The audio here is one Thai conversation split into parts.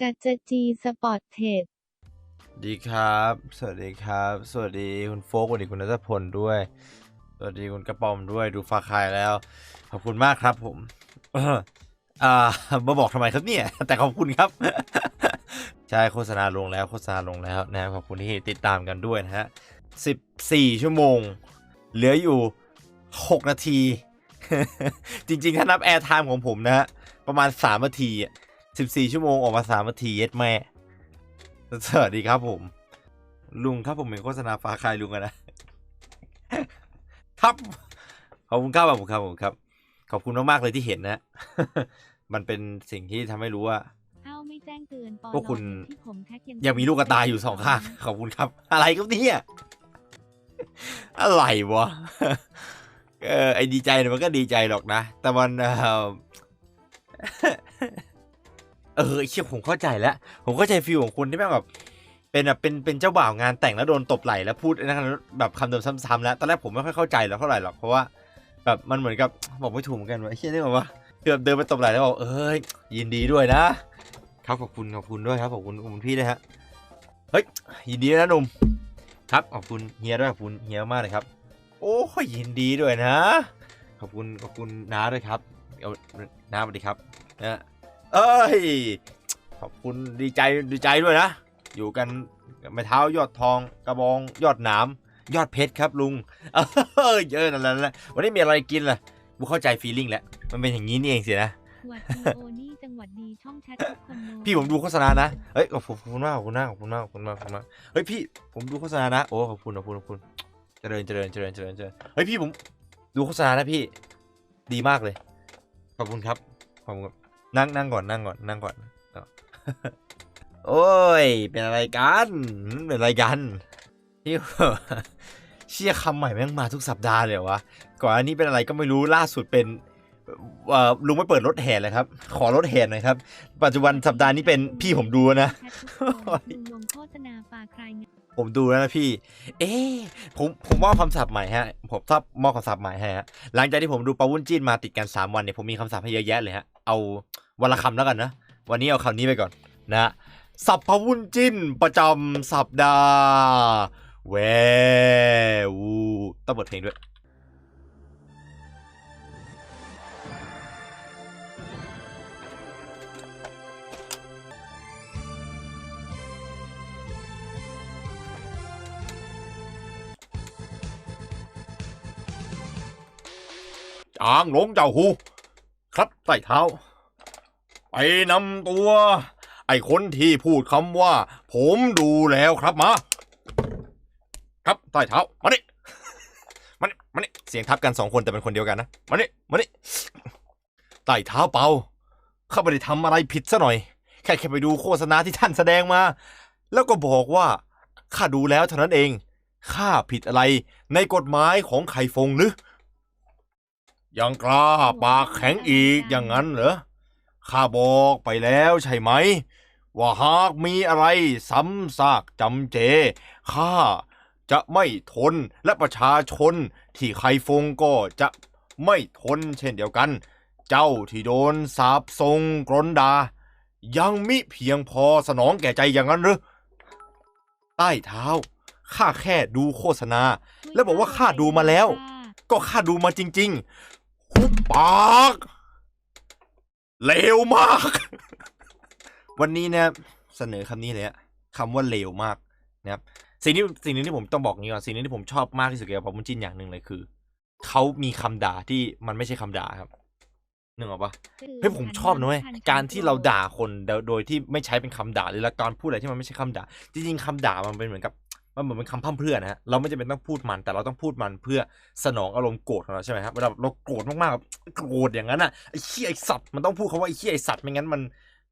กัจจจีสปอร์ตเทรดดีครับ สวัสดีครับ สวัสดีคุณโฟกสวัสดีคุณนัทพลด้วย สวัสดีคุณกระป๋อมด้วย ดูฟ้าคายแล้ว ขอบคุณมากครับผม อ่ามาบอกทำไมครับเนี่ย แต่ขอบคุณครับ ใช่โฆษณาลงแล้วโฆษณาลงแล้วนะขอบคุณที่ติดตามกันด้วยนะฮะสิบสี่ชั่วโมง เหลืออยู่หกนาที จริง ๆ ถ้านับแอร์ไทม์ของผมนะประมาณสามนาทีอะ 14 ชั่วโมงออกมา3นาทีเย็ดแม่ สวัสดีครับผม ลุงครับผมเป็นโฆษณาฟ้าคายลุงกันนะ ครับ ขอบคุณครับผมครับผมครับ ขอบคุณมากๆเลยที่เห็นนะ มันเป็นสิ่งที่ทำให้รู้ว่าพวกคุณยังมีลูกกระตาอยู่สองข้าง ขอบคุณครับ อะไรครับเนี่ยอะไรวะ เออไอดีใจมันก็ดีใจหรอกนะ แต่มันเออ เออไอ้เชี่ยผมเข้าใจแล้ว ผมเข้าใจฟีลของคุณที่แม่งแบบ เป็นแบบเป็นเป็นเจ้าบ่าวงานแต่งแล้วโดนตบไหล่แล้วพูดนะครับแบบคำเดิมซ้ำๆแล้ว ตอนแรกผมไม่ค่อยเข้าใจแล้วเท่าไหร่หรอกเพราะว่าแบบมันเหมือนกับบอกไม่ถูกเหมือนกันว่าไอ้เชี่ยนี่แบบว่าเกือบเดินไปตบไหล่แล้วบอกเอ้ยยินดีด้วยนะครับขอบคุณขอบคุณด้วยครับขอบคุณคุณพี่ด้วยฮะเฮ้ยยินดีนะหนุ่มครับขอบคุณเฮียด้วยขอบคุณเฮียมากเลยครับ โอ้ยยินดีด้วยนะ ขอบคุณขอบคุณน้าด้วยครับเอาน้าสวัสดีครับนะ เอ้ย ขอบคุณดีใจดีใจด้วยนะ อยู่กันไม้เท้ายอดทองกระบองยอดหนามยอดเพชรครับลุง เออเยอะนั่นแหละนั่นแหละวันนี้มีอะไรกินล่ะกูเข้าใจฟีลลิ่งแล้ว มันเป็นอย่างนี้นี่เองสินะหวัดดีโอนี่จังหวัดดีช่องแชททุกคนโน้พี่ผมดูโฆษณานะ เฮ้ยขอบคุณมากขอบคุณมากขอบคุณมากขอบคุณมากขอบคุณมากเฮ้ยพี่ผมดูโฆษณานะ โอ้ขอบคุณขอบคุณขอบคุณ เจริญเจริญเจริญเจริญเจริญ เฮ้ยพี่ผมดูโฆษณานะพี่ ดีมากเลย ขอบคุณครับ ขอบคุณครับ นั่งนั่งก่อนนั่งก่อนนั่งก่อนเอาโอ้ย เป็นอะไรกันหืมเป็นอะไรกันพี่เชี่ยคำใหม่แม่งมาทุกสัปดาห์เลยเหรอวะ ก่อนอันนี้เป็นอะไรก็ไม่รู้ล่าสุดเป็นเอ่อลุงไม่เปิดรถแห่เลยครับ ขอรถแห่หน่อยครับ ปัจจุบันสัปดาห์นี้เป็นพี่ผมดูนะแชททุกคนลุงลงโฆษณาปลาใครงาน ผมดูแล้วนะพี่ เอ๊ะผมผมมอบคำศัพท์ใหม่ฮะ ผมชอบมอบคำศัพท์ใหม่ฮะ หลังจากที่ผมดูปาวุ้นจีนมาติดกัน 3 วันเนี่ยผมมีคำศัพท์ให้เยอะแยะเลยฮะ เอาวันละคำแล้วกันนะ วันนี้เอาคำนี้ไปก่อนนะสับพวุ้นจีนประจำสัปดาห์แววูต้องเปิดเพลงด้วย จางหลงเจ้าหู ครับใต้เท้า ไปนำตัว ไอ้คนที่พูดคำว่า ผมดูแล้วครับมา ครับใต้เท้า มานี่มานี่มานี่เสียงทับกันสองคนแต่เป็นคนเดียวกันนะ มานี่มานี่ใต้เท้าเปาข้าไม่ได้ทำอะไรผิดซะหน่อย แค่แค่ไปดูโฆษณาที่ท่านแสดงมา แล้วก็บอกว่าข้าดูแล้วเท่านั้นเองข้าผิดอะไรในกฎหมายของไข่ฟงหรือ ยังกล้าปากแข็งอีกอย่างนั้นเหรอ ข้าบอกไปแล้วใช่ไหม ว่าหากมีอะไรซ้ำซากจำเจ ข้าจะไม่ทนและประชาชนที่ใครฟงก็จะไม่ทนเช่นเดียวกัน เจ้าที่โดนสาบทรงกรนดา ยังมิเพียงพอสนองแก่ใจอย่างนั้นหรือ ใต้เท้า ข้าแค่ดูโฆษณา แล้วบอกว่าข้าดูมาแล้ว ก็ข้าดูมาจริง ๆ หุบปากเลวมาก วันนี้เนะเสนอคำนี้เลยอะคำว่าเลวมากนะครับสิ่งที่สิ่งหนึงที่ผมต้องบอกนี้ก่อนสิ่งหนึงที่ผมชอบมากที่สุดเกี่ยวกับปามุนจินอย่างหนึ่งเลยคือเขามีคำด่าที่มันไม่ใช่คำด่าครับนึกออกปะเฮ้ยผมชอบนะเว้ยการที่เราด่าคนโดยโดยที่ไม่ใช้เป็นคำด่าหรือละการพูดอะไรที่มันไม่ใช่คำด่า จริงๆคำด่ามันเป็นเหมือนกับ มันเหมือนเป็นคำพร่ำเพรื่อนะฮะเราไม่จำเป็นต้องพูดมัน แต่เราต้องพูดมันเพื่อสนองอารมณ์โกรธของเราใช่ไหมครับเวลาเราโกรธมากๆแบบโกรธอย่างนั้นอะไอ้เหี้ยไอ้สัตว์มันต้องพูดคำว่าไอ้เหี้ยไอ้สัตว์ไม่งั้นมัน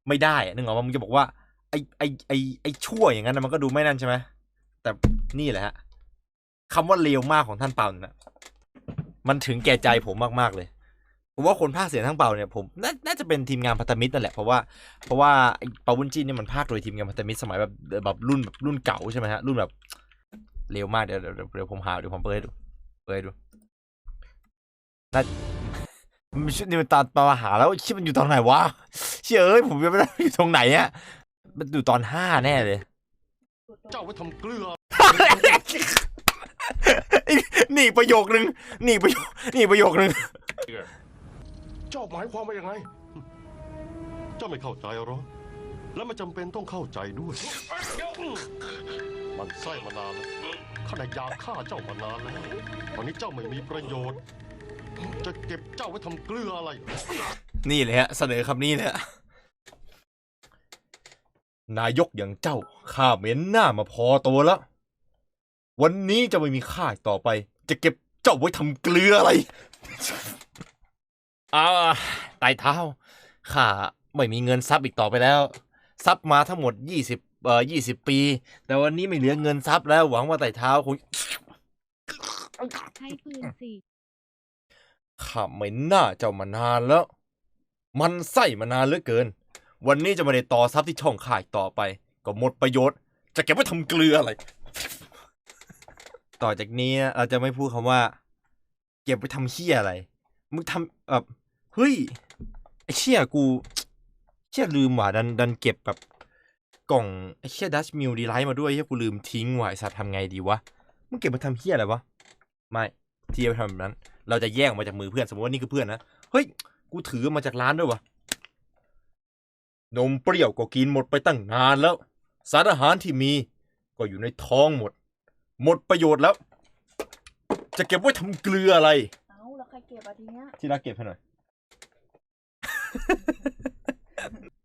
ไม่ได้อะนึกออกว่ามึงจะบอกว่าไอ้ไอ้ไอ้ไอ้ชั่วอย่างนั้นนะมันก็ดูไม่นั่นใช่ไหมแต่นี่แหละฮะคำว่าเลวมากของท่านเปาเนี่ยนะมันถึงแก่ใจผมมากๆเลย ผมว่าคนภาคเสียงทั้งเป่าเนี่ยผมนาน่าจะเป็นทีมงานพันธมิตรนั่นแหละเพราะว่าเพราะว่าไอ้เปาวุ้นจีนเนี่ยมันภาคโดยทีมงานพันธมิตรสมัยแบบแบบรุ่นแบบรุ่นเก่าใช่ไหมฮะรุ่นแบบเร็วมากเดี๋ยวเดี๋ยวเดี๋ยวเดี๋ยวผมหาเดี๋ยวผมเปิดให้ดูเปิดให้ดูน่ามันชุดนี่มันตาตาหาแล้วชิมันอยู่ตรงไหนวะเชื่ยเอ้ยผมยังไม่ได้อยู่ตรงไหนอะมันอยู่ตอนห้าแน่เลย เจ้าไว้ทำเกลือนี่ประโยคนึงนี่ประโยคนี่ประโยคนึง เจ้าหมายความว่ายังไงเจ้าไม่เข้าใจหรอ และไม่จำเป็นต้องเข้าใจด้วย มันไส้มานานแล้วข้าน่ะอยากฆ่าเจ้ามานานแล้วตอนนี้เจ้าไม่มีประโยชน์ จะเก็บเจ้าไว้ทำเกลืออะไร นี่เลยฮะ เสนอคำนี้เลยฮะนายกอย่างเจ้าข้าเหม็นหน้ามาพอตัวแล้ว วันนี้จะไม่มีค่าอีกต่อไป จะเก็บเจ้าไว้ทำเกลืออะไร อ่าไต่เท้าข้าไม่มีเงินซับอีกต่อไปแล้วซับมาทั้งหมดยี่สิบเอ่อยี่สิบปี แต่วันนี้ไม่เหลือเงินซับแล้วหวังว่าไต่เท้าคงใช้ปืนสิข้าไม่น่าเจ้ามานานแล้ว มันไส้มานานเหลือเกิน วันนี้จะไม่ได้ต่อซับที่ช่องข่ายต่อไป ก็หมดประโยชน์ จะเก็บไว้ทำเกลืออะไร ต่อจากนี้เราจะไม่พูดคำว่า เก็บไว้ทำเชี่ยอะไร มึงทำแบบ เฮ้ยไอเชี่ยกูเชี่ยลืมว่ะดันดันเก็บแบบกล่องไอเชี่ยดัชมิลดีไลท์มาด้วยเชี่ยกูลืมทิ้งว่ะไอสัตว์ทำไงดีวะมึงเก็บมาทำเชี่ยอะไรวะไม่ที่จะทำแบบนั้น เราจะแยกออกมาจากมือเพื่อนสมมติว่านี่คือเพื่อนนะเฮ้ยกูถือมาจากร้านด้วยวะนมเปรี้ยวก็กินหมดไปตั้งนานแล้ว สารอาหารที่มี ก็อยู่ในท้องหมด หมดประโยชน์แล้ว จะเก็บไว้ทำเกลืออะไร เอ้าแล้วใครเก็บอะทีเนี้ยที่รักเก็บให้หน่อย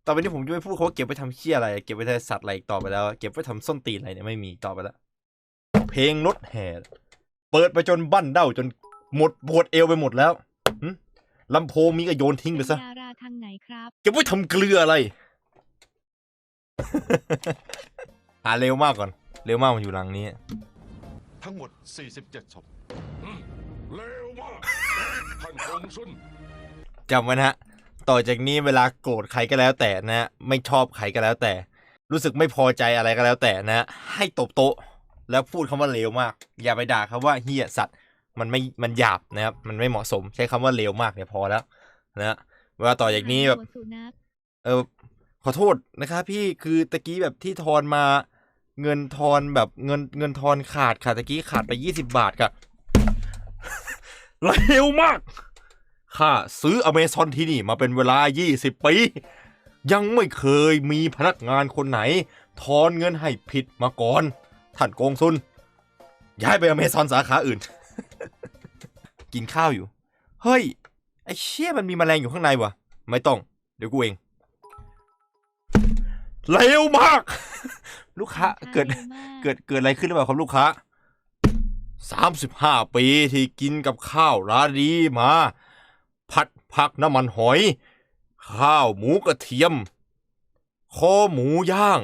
ต่อไปนี้ผมจะไม่พูดเขาว่าเก็บไว้ทำเชี่ยอะไร เก็บไว้ทำสัตว์อะไรอีกต่อไปแล้ว เก็บไว้ทำส้นตีนอะไรเนี่ยไม่มีต่อไปแล้ว เพลงรถแห่เปิดไปจนบั้นเด้าจนหมดปวดเอวไปหมดแล้วหึลำโพงมีก็โยนทิ้งไปซะดาราทางไหนครับเก็บไว้ทำเกลืออะไร หาเร็วมากก่อน เร็วมากมันอยู่หลังนี้ ทั้งหมด 47ศพเร็วมากท่านคงสุนจำไว้นะฮะ ต่อจากนี้เวลาโกรธใครก็แล้วแต่นะฮะไม่ชอบใครก็แล้วแต่ รู้สึกไม่พอใจอะไรก็แล้วแต่นะฮะให้ตบโต๊ะ แล้วพูดคำว่าเลวมาก อย่าไปด่าคำว่าเฮียสัตว์มันไม่มันหยาบนะครับ มันไม่เหมาะสมใช้คำว่าเลวมากเนี่ยพอแล้วนะฮะเวลาต่อจากนี้แบบหัวสุนัขเออขอโทษนะครับพี่คือตะกี้แบบที่ทอนมาเงินทอนแบบเงินเงินทอนขาดค่ะตะกี้ขาดไปยี่สิบาทค่ะเร็วมาก ข้าซื้ออเมซอนที่นี่มาเป็นเวลายี่สิบปี ยังไม่เคยมีพนักงานคนไหน ทอนเงินให้ผิดมาก่อน ท่านโกงซุน ย้ายไปอเมซอนสาขาอื่น กินข้าวอยู่ เฮ้ย ไอ้เชี่ยมันมีแมลงอยู่ข้างในวะไม่ต้อง เดี๋ยวกูเองเร็วมาก ลูกค้าเกิดร็วมากเกิดเกิดอะไรขึ้นหรือเปล่าครับลูกค้าสามสิบห้าปีที่กินกับข้าวร้านนี้มา ผัดผักน้ำมันหอย ข้าวหมูกระเทียม คอหมูย่าง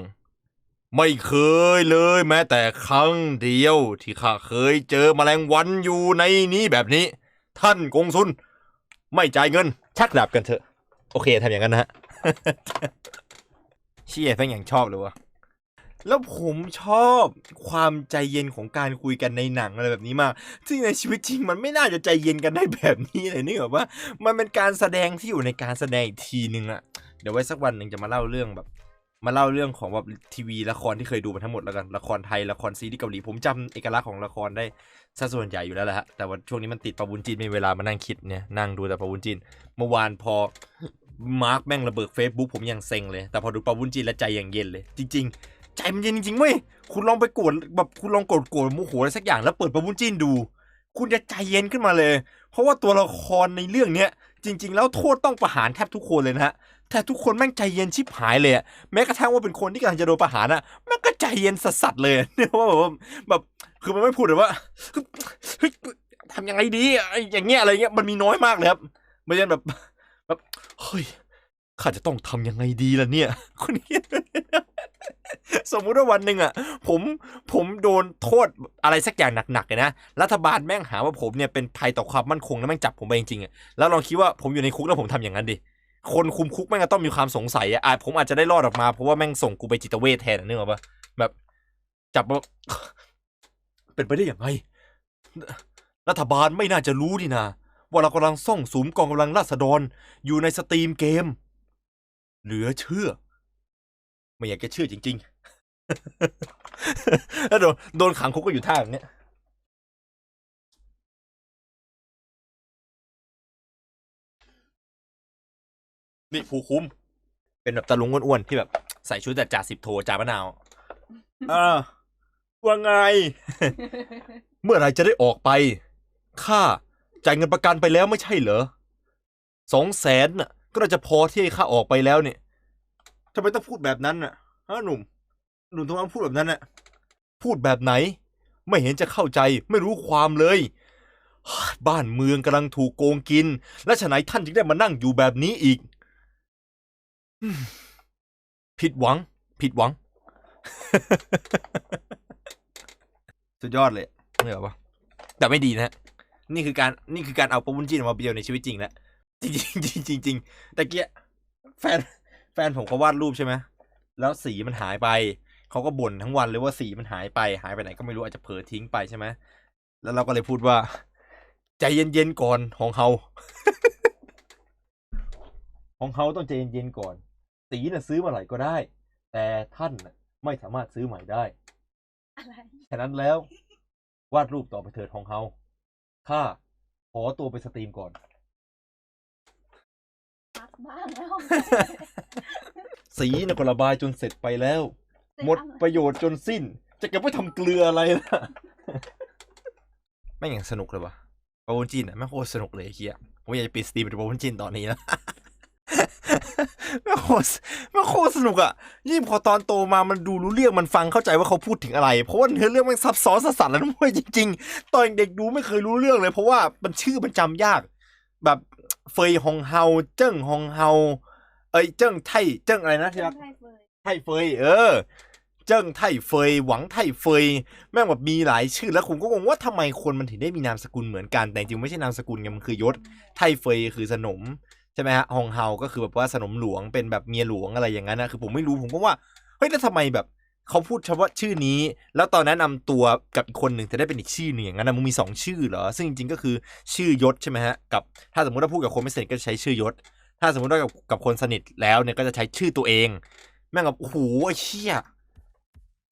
ไม่เคยเลยแม้แต่ครั้งเดียว ที่ข้าเคยเจอแมลงวันอยู่ในนี้แบบนี้ ท่านกงสุน ไม่จ่ายเงิน ชักดาบกันเถอะ โอเคทำอย่างนั้นนะฮะ เชี่ยแม่งอย่างชอบเลยวะ แล้วผมชอบความใจเย็นของการคุยกันในหนังอะไรแบบนี้มาก ซึ่งในชีวิตจริงมันไม่น่าจะใจเย็นกันได้แบบนี้เลยนี่แบบว่า มันเป็นการแสดงที่อยู่ในการแสดงอีกทีนึงอะเดี๋ยวไว้สักวันหนึ่งจะมาเล่าเรื่องแบบ มาเล่าเรื่องของแบบทีวีละครที่เคยดูมาทั้งหมดแล้วกัน ละครไทยละครซีรีส์เกาหลี ผมจำเอกลักษณ์ของละครได้ซะส่วนใหญ่อยู่แล้วแหละฮะ แต่ว่าช่วงนี้มันติดประวุนจีนไม่มีเวลามานั่งคิดเนี่ยนั่งดูแต่ประวุนจีน เมื่อวานพอมาร์กแม่งระเบิดเฟซบุ๊กผมยังเซ็งเลย แต่พอดูประวุนจีนแล้วใจยังเย็นเลย จริง ๆ ใจมันเย็นจริงๆเว้ยคุณลองไปโกรธแบบคุณลองโกรธโกรธโมโหอะไรสักอย่างแล้วเปิดประวุนจีนดู คุณจะใจเย็นขึ้นมาเลย เพราะว่าตัวละครในเรื่องเนี้ยจริง ๆ แล้วโทษต้องประหารแทบทุกคนเลยนะฮะแต่ทุกคนแม่งใจเย็นชิบหายเลยอะแม้กระทั่งว่าเป็นคนที่กำลังจะโดนประหารอะแม่งก็ใจเย็นสัสๆเลยเนี่ยว่าแบบแบบคือมันไม่พูดเลยว่าเฮ้ยทำยังไงดีอย่างเงี้ยอะไรเงี้ยมันมีน้อยมากเลยครับม่ใช่แบบแบบเฮ้ย ข้าจะต้องทำยังไงดีล่ะเนี่ยคนนี้สมมุติว่าวันหนึ่งอะ ผมผมโดนโทษอะไรสักอย่างหนักๆเลยนะรัฐบาลแม่งหาว่าผมเนี่ยเป็นภัยต่อความมั่นคงแล้วแม่งจับผมไปจริงๆอะแล้วลองคิดว่าผมอยู่ในคุกแล้วผมทำอย่างนั้นดิคนคุมคุกแม่งก็ต้องมีความสงสัยอะอาจผมอาจจะได้รอดออกมาเพราะว่าแม่งส่งกูไปจิตเวชแทนนึกออกปะแบบ จับมาเป็นไปได้อย่างไงรัฐบาลไม่น่าจะรู้นี่นาว่าเรากำลังซ่องสุมกองกำลังราษฎรอยู่ในสตรีมเกม เหลือเชื่อ ไม่อยากจะเชื่อจริงๆแล้วโดนโดนขังคุกก็อยู่ท่าอย่างเนี้ยนี่ผู้คุมเป็นแบบตะลุงอ้วนๆที่แบบ ใส่ชุดแต่จ่าสิบโทจ่ามะนาวเออว่าไง เมื่อไหรจะได้ออกไป ค่าจ่ายเงินประกันไปแล้วไม่ใช่เหรอสองแสนน่ะ ก็น่าจะพอที่ให้ค่าออกไปแล้วเนี่ยทำไมต้องพูดแบบนั้นน่ะฮะหนุ่ม หนุ่มทำไมต้องพูดแบบนั้นน่ะ พูดแบบไหน ไม่เห็นจะเข้าใจไม่รู้ความเลย บ้านเมืองกำลังถูกโกงกิน และฉะไหนท่านจึงได้มานั่งอยู่แบบนี้อีกอืมผิดหวัง ผิดหวัง สุดยอดเลยไม่เหรอวะแต่ไม่ดีนะฮะนี่คือการนี่คือการเอาปะวุ้นจีนมาเบียวในชีวิตจริงแล้ว จริงๆจริงๆจริงๆแต่เกี้ยแฟนแฟนผมเขาวาดรูปใช่ไหมแล้วสีมันหายไป เขาก็บ่นทั้งวันเลยว่าสีมันหายไป หายไปไหนก็ไม่รู้อาจจะเผลอทิ้งไปใช่ไหมแล้วเราก็เลยพูดว่า ใจเย็นๆก่อนของเขาของเขาต้องใจเย็นๆก่อน สีน่ะซื้อมาไหร่ก็ได้ แต่ท่านน่ะไม่สามารถซื้อใหม่ได้อะไรฉะนั้นแล้ว วาดรูปต่อไปเถิดของเขาข้าขอตัวไปสตรีมก่อนพัก บ้างแล้วสีน่ะก็ระบายจนเสร็จไปแล้ว หมดประโยชน์จนสิ้น จะเก็บไว้ทำเกลืออะไรล่ะไม่งอย่างสนุกเลยวะปาวุนจินอะไม่งโคตรสนุกเลยไอ้เฮียผมอยากจะปิดสตรีมเป็นปาวุนจินตอนนี้นะไม่งโคตรไม่งโคตรสนุกอะยิ่งพอตอนโตมามันดูรู้เรื่องมันฟังเข้าใจว่าเขาพูดถึงอะไร เพราะว่าเนื้อเรื่องมันซับซ้อนสัสสันแล้วนะเว้ยจริง ๆ ตอนเด็กดูไม่เคยรู้เรื่องเลย เพราะว่ามันชื่อมันจำยาก แบบ เฟยฮองเฮาเจิ้งฮองเฮาเอ้ยเจิ้งไทเจิ้งอะไรนะที่รักใช่เฟยไทเฟยเออ เจิ้งไทเฟยหวังไทเฟยแม่งแบบมีหลายชื่อแล้วผมก็งงว่าทำไมคนมันถึงได้มีนามสกุลเหมือนกันแต่จริงๆไม่ใช่นามสกุลไงมันคือยศไทเฟยคือสนมใช่ไหมฮะฮองเฮาก็คือแบบว่าสนมหลวงเป็นแบบเมียหลวงอะไรอย่างนั้นนะคือผมไม่รู้ผมก็ว่าเฮ้ยแล้วทำไมแบบ เขาพูดเฉพาะชื่อนี้ แล้วตอนแนะนำตัวกับอีกคนหนึ่งจะได้เป็นอีกชื่อหนึ่งอย่างนั้นนะมึงมีสองชื่อเหรอ ซึ่งจริงๆก็คือชื่อยศใช่ไหมฮะ กับถ้าสมมติว่าพูดกับคนไม่สนิทก็จะใช้ชื่อยศ ถ้าสมมติว่ากับกับคนสนิทแล้วเนี่ยก็จะใช้ชื่อตัวเอง แม่งแบบโอ้โหไอ้เชี่ย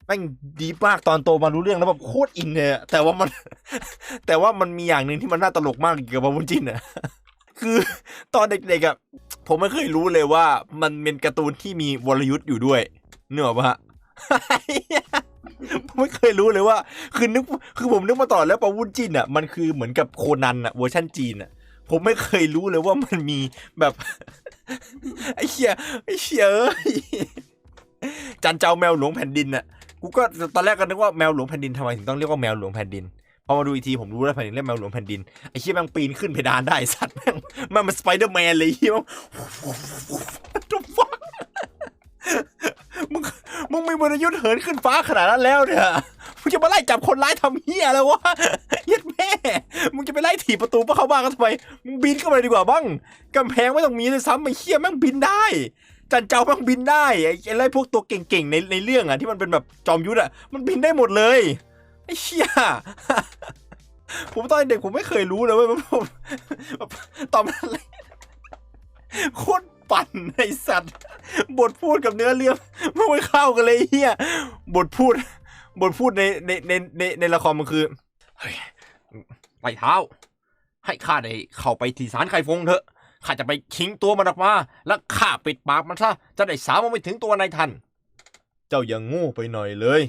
แม่งดีมากตอนโตมารู้เรื่องแล้วแบบโคตรอินเลยอะแต่ว่ามัน แต่ว่ามันมีอย่างหนึ่งที่มันน่าตลกมากเกี่ยวกับบุญจินอะคือตอนเด็กๆอะผมไม่เคยรู้เลยว่ามันเป็นการ์ตูนที่มีวรยุทธ์อยู่ด้วยเนออกปะ ไม่เคยรู้เลยว่า คือนึกคือผมนึกมาตลอดแล้วปาวุ้นจินอะมันคือเหมือนกับโคนันอะเวอร์ชันจีนอะ ผมไม่เคยรู้เลยว่ามันมีแบบไอ้เหี้ยไอ้เหี้ยเอ้ยจันเจ้าแมวหลวงแผ่นดินน่ะกูก็ตอนแรกก็นึกว่าแมวหลวงแผ่นดินทำไมถึงต้องเรียกว่าแมวหลวงแผ่นดินพอมาดูอีกทีผมรู้แล้วแผ่นดินเรียกแมวหลวงแผ่นดินไอ้เหี้ยแม่งปีนขึ้นเพดานได้สัตว์แม่งม่งมันสไปเดอร์แมนเลยไอ้เหี้ยม่ง What the fuck มึง มึงมีวรยุทธ์เหินขึ้นฟ้าขนาดนั้นแล้วเนี่ยมึงจะมาไล่จับคนร้ายทำเหี้ยอะไรวะเยัดแม่มึงจะไปไล่ถีบประตูเขาบ้านกันทำไมมึงบินเข้าไปดีกว่าบ้างกำแพงไม่ต้องมีเลยซ้ำไอ้เหี้ยแม่งบินได้จันเจ้าแม่งบินได้ไอ้ไอ้ไรพวกตัวเก่งๆในในเรื่องอะที่มันเป็นแบบจอมยุทธอะมันบินได้หมดเลยไอ้เหี้ยผมตอนเด็กผมไม่เคยรู้เลยว่าผมตอนนั้นโคตร ปั่นไอสัตว์ บทพูดกับเนื้อเรื่องมันไม่เข้ากันเลยเฮียบทพูด บทพูดในในในในในละครมันคือเฮ้ยไต่เท้า ให้ข้าได้เข้าไปที่ศาลไข่ฟงเถอะข้าจะไปชิงตัวมันออกมา แล้วข้าปิดปากมันซะจะได้สาวมันไม่ถึงตัวนายทัน เจ้าอย่างโง่ไปหน่อยเลย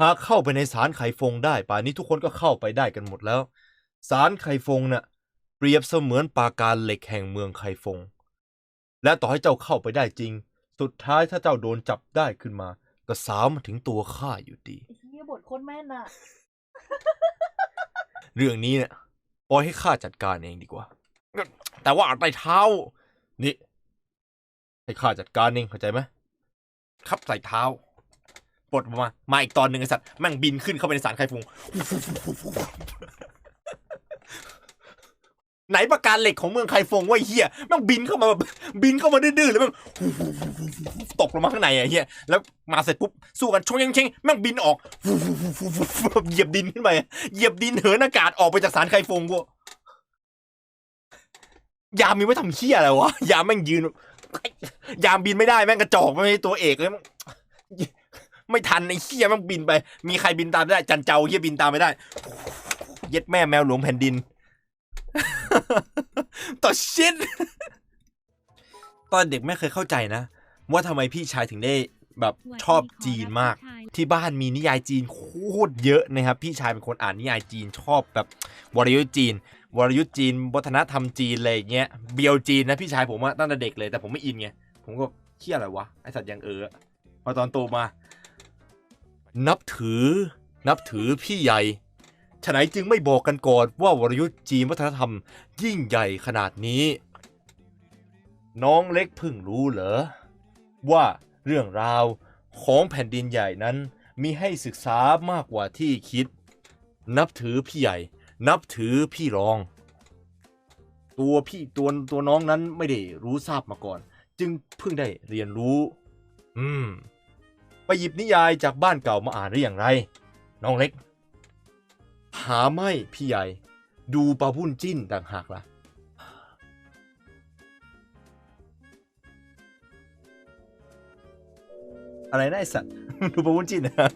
หากเข้าไปในศาลไข่ฟงได้ป่านนี้ทุกคนก็เข้าไปได้กันหมดแล้วศาลไข่ฟงน่ะเปรียบเสมือนปราการเหล็กแห่งเมืองไข่ฟง และต่อให้เจ้าเข้าไปได้จริง สุดท้ายถ้าเจ้าโดนจับได้ขึ้นมา ก็สาวมาถึงตัวข้าอยู่ดีไอ้เฮียบทโคตรแม่นอะเรื่องนี้เนี่ยปล่อยให้ข้าจัดการเองดีกว่า แต่ว่าไต่เท้า นี่ ให้ข้าจัดการเองเข้าใจไหมครับใส่เท้าปลดมา มาอีกตอนหนึ่งไอ้สัตว์แม่งบินขึ้นเข้าไปในสารไข่ฟุง ไหนประการเหล็กของเมืองไคฟงวะไอ้เฮียแม่งบินเข้ามาแบบบินเข้ามาดื้อๆแล้วแม่งตกลงมาข้างในอะไอ้เฮียแล้วมาเสร็จปุ๊บสู้กันชงยังเชงแม่งบินออกเหยียบดินขึ้นไปเหยียบดินเหินอากาศออกไปจากสารไคฟงกูยามมีไว้ทำเฮียอะไรวะยามแม่งยืน ยามบินไม่ได้แม่งกระจอกไม่ใช่ตัวเอกเลยมึงไม่ทันไอ้เหี้ยแม่งบินไป มีใครบินตามได้ จันเจ้าเหี้ยบินตามไม่ได้ เย็ดแม่แมวหลวงแผ่นดิน ต่อชิดตอนเด็กไม่เคยเข้าใจนะ ว่าทำไมพี่ชายถึงได้แบบชอบจีนมาก ที่บ้านมีนิยายจีนโคตรเยอะนะครับ พี่ชายเป็นคนอ่านนิยายจีนชอบแบบวรยุทธ์จีน วรยุทธ์จีน วัฒนธรรมจีนอะไรอย่างเงี้ยเบียวจีนนะพี่ชายผมอะตั้งแต่เด็กเลยแต่ผมไม่อินไงผมก็เที่ยอะไรวะไอสัตว์ยังเออพอตอนโตมา นับถือ นับถือพี่ใหญ่ ฉะไหนจึงไม่บอกกันก่อนว่าวรยุทธ์จีนวัฒนธรรม ยิ่งใหญ่ขนาดนี้ น้องเล็กเพิ่งรู้เหรอ ว่าเรื่องราวของแผ่นดินใหญ่นั้นมีให้ศึกษามากกว่าที่คิด นับถือพี่ใหญ่ นับถือพี่รอง ตัวพี่ตัวตัวน้องนั้นไม่ได้รู้ทราบมาก่อน จึงเพิ่งได้เรียนรู้ อืม ไปหยิบนิยายจากบ้านเก่ามาอ่านหรืออย่างไร น้องเล็ก หาไม่พี่ใหญ่ ดูปลาบุ้นจิ้นต่างหากล่ะ อะไรนะไอสัตว์ ดูปลาวุ้นจินนะ